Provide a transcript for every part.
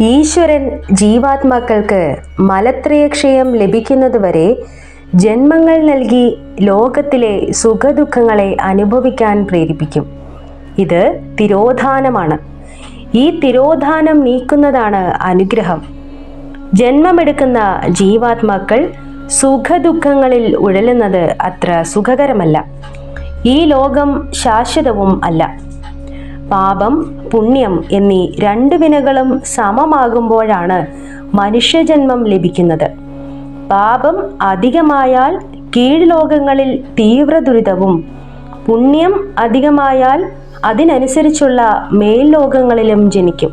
ഈശ്വരൻ ജീവാത്മാക്കൾക്ക് മലത്രയക്ഷയം ലഭിക്കുന്നതുവരെ ജന്മങ്ങൾ നൽകി ലോകത്തിലെ സുഖദുഃഖങ്ങളെ അനുഭവിക്കാൻ പ്രേരിപ്പിക്കും. ഇത് തിരോധാനമാണ്. ഈ തിരോധാനം നീക്കുന്നതാണ് അനുഗ്രഹം. ജന്മമെടുക്കുന്ന ജീവാത്മാക്കൾ സുഖദുഃഖങ്ങളിൽ ഉഴലുന്നത് അത്ര സുഖകരമല്ല. ഈ ലോകം ശാശ്വതവും അല്ല. പാപം പുണ്യം എന്നീ രണ്ട് വിനകളും സമമാകുമ്പോഴാണ് മനുഷ്യജന്മം ലഭിക്കുന്നത്. പാപം അധികമായാൽ കീഴ്ലോകങ്ങളിൽ തീവ്ര ദുരിതവും പുണ്യം അധികമായാൽ അതിനനുസരിച്ചുള്ള മേൽലോകങ്ങളിലും ജനിക്കും.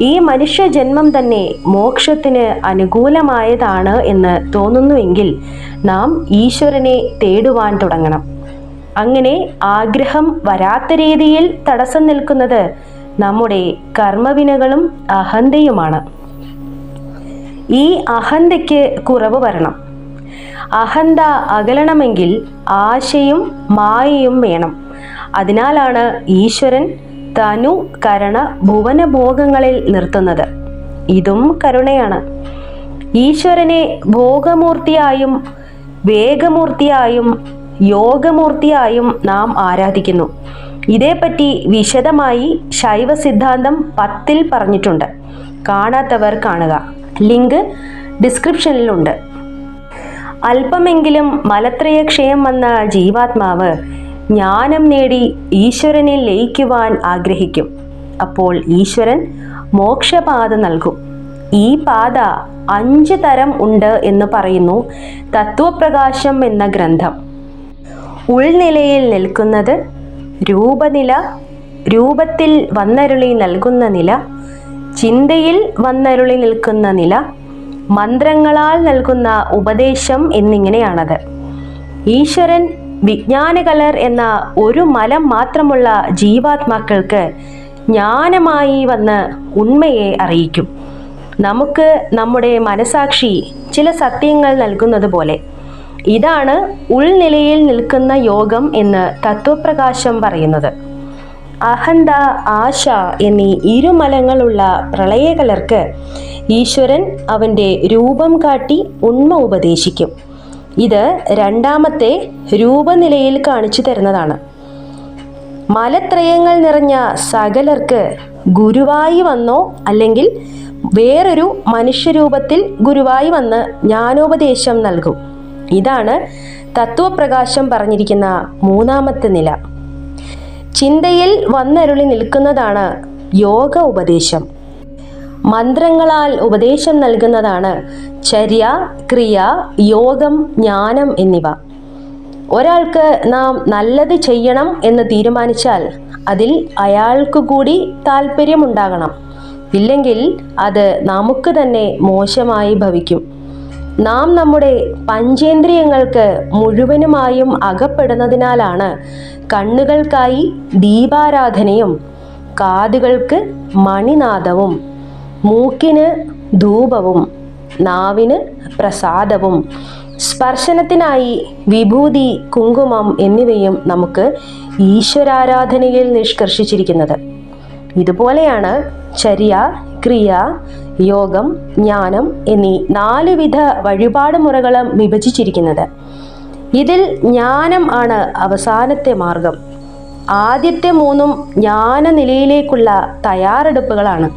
ഈ മനുഷ്യജന്മം തന്നെ മോക്ഷത്തിന് അനുകൂലമായതാണ് എന്ന് തോന്നുന്നുവെങ്കിൽ നാം ഈശ്വരനെ തേടുവാൻ തുടങ്ങണം. അങ്ങനെ ആഗ്രഹം വരാത്ത രീതിയിൽ തടസ്സം നിൽക്കുന്നത് നമ്മുടെ കർമ്മവിനകളും അഹന്തയുമാണ്. ഈ അഹന്തയ്ക്ക് കുറവ് വരണം. അഹന്ത അകലണമെങ്കിൽ ആശയും മായയും വേണം. അതിനാലാണ് ഈശ്വരൻ തനു കരണ ഭുവനഭോഗങ്ങളിൽ നിർത്തുന്നത്. ഇതും കരുണയാണ്. ഈശ്വരനെ ഭോഗമൂർത്തിയായും വേഗമൂർത്തിയായും യോഗമൂർത്തിയായും നാം ആരാധിക്കുന്നു. ഇതേപ്പറ്റി വിശദമായി ശൈവ സിദ്ധാന്തം പത്തിൽ പറഞ്ഞിട്ടുണ്ട്. കാണാത്തവർ കാണുക. ലിങ്ക് ഡിസ്ക്രിപ്ഷനിലുണ്ട്. അല്പമെങ്കിലും മലത്രയക്ഷയം വന്ന ജീവാത്മാവ് ജ്ഞാനം നേടി ഈശ്വരനെ ലയിക്കുവാൻ ആഗ്രഹിക്കും. അപ്പോൾ ഈശ്വരൻ മോക്ഷപാത നൽകും. ഈ പാത അഞ്ച് തരം ഉണ്ട് എന്ന് പറയുന്നു തത്വപ്രകാശം എന്ന ഗ്രന്ഥം. ഉൾനിലയിൽ നിൽക്കുന്നത് രൂപനില രൂപത്തിൽ വന്നരുളി നൽകുന്ന നില ചിന്തയിൽ വന്നരുളി നിൽക്കുന്ന നില മന്ത്രങ്ങളാൽ നൽകുന്ന ഉപദേശം എന്നിങ്ങനെയാണത്. ഈശ്വരൻ വിജ്ഞാനകലർ എന്ന ഒരു മലം മാത്രമുള്ള ജീവാത്മാക്കൾക്ക് ജ്ഞാനമായി വന്ന് ഉണ്മയെ അറിയിക്കും. നമുക്ക് നമ്മുടെ മനസാക്ഷി ചില സത്യങ്ങൾ നൽകുന്നത് പോലെ. ഇതാണ് ഉൾനിലയിൽ നിൽക്കുന്ന യോഗം എന്ന് തത്വപ്രകാശം പറയുന്നത്. അഹന്ത ആശ എന്നീ ഇരുമലങ്ങളുള്ള പ്രളയകലർക്ക് ഈശ്വരൻ അവന്റെ രൂപം കാട്ടി ഉണ്മ ഉപദേശിക്കും. ഇത് രണ്ടാമത്തെ രൂപനിലയിൽ കാണിച്ചു തരുന്നതാണ്. മലത്രയങ്ങൾ നിറഞ്ഞ സകലർക്ക് ഗുരുവായി വന്നോ അല്ലെങ്കിൽ വേറൊരു മനുഷ്യരൂപത്തിൽ ഗുരുവായി വന്ന് ജ്ഞാനോപദേശം നൽകും. ഇതാണ് തത്വപ്രകാശം പറഞ്ഞിരിക്കുന്ന മൂന്നാമത്തെ നില. ചിന്തയിൽ വന്നരുളി നിൽക്കുന്നതാണ് യോഗ ഉപദേശം. മന്ത്രങ്ങളാൽ ഉപദേശം നൽകുന്നതാണ് ചര്യ ക്രിയ യോഗം ജ്ഞാനം എന്നിവ. ഒരാൾക്ക് നാം നല്ലത് ചെയ്യണം എന്ന് തീരുമാനിച്ചാൽ അതിൽ അയാൾക്ക് കൂടി താല്പര്യമുണ്ടാകണം ഇല്ലെങ്കിൽ അത് നമുക്ക് തന്നെ മോശമായി ഭവിക്കും. നാം നമ്മുടെ പഞ്ചേന്ദ്രിയങ്ങൾക്ക് മുഴുവനുമായും അകപ്പെടുന്നതിനാലാണ് കണ്ണുകൾക്കായി ദീപാരാധനയും കാതുകൾക്ക് മണിനാദവും മൂക്കിന് ധൂപവും നാവിന് പ്രസാദവും സ്പർശനത്തിനായി വിഭൂതി കുങ്കുമം എന്നിവയും നമുക്ക് ഈശ്വരാരാധനയിൽ നിഷ്കർഷിച്ചിരിക്കുന്നത്. ഇതുപോലെയാണ് ചര്യ ക്രിയ യോഗം ജ്ഞാനം എന്നീ നാലുവിധ വഴിപാട് മുറകളും വിഭജിച്ചിരിക്കുന്നത്. ഇതിൽ ജ്ഞാനം ആണ് അവസാനത്തെ മാർഗം. ആദ്യത്തെ മൂന്നും ജ്ഞാന നിലയിലേക്കുള്ള തയ്യാറെടുപ്പുകളാണ്.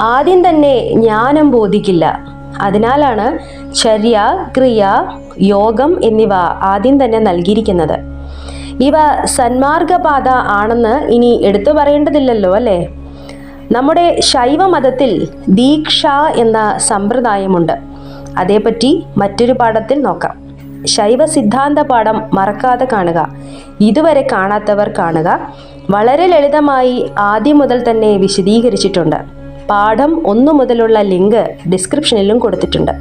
ആദ്യം തന്നെ ജ്ഞാനം ബോധിക്കില്ല. അതിനാലാണ് ചര്യ ക്രിയ യോഗം എന്നിവ ആദ്യം തന്നെ നൽകിയിരിക്കുന്നത്. ഇവ സന്മാർഗപാത ആണെന്ന് ഇനി എടുത്തു പറയേണ്ടതില്ലല്ലോ അല്ലേ? നമ്മുടെ ശൈവ മതത്തിൽ ദീക്ഷ എന്ന സമ്പ്രദായമുണ്ട്. അതേപ്പറ്റി മറ്റൊരു പാഠത്തിൽ നോക്കാം. ശൈവ സിദ്ധാന്ത പാഠം മറക്കാതെ കാണുക. ഇതുവരെ കാണാത്തവർ കാണുക. വളരെ ലളിതമായി ആദ്യം മുതൽ തന്നെ വിശദീകരിച്ചിട്ടുണ്ട്. പാഠം ഒന്നു മുതലുള്ള ലിങ്ക് ഡിസ്ക്രിപ്ഷനിലും കൊടുത്തിട്ടുണ്ട്.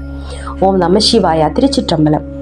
ഓം നമ ശിവായ തിരുച്ചിറ്റമ്പലം.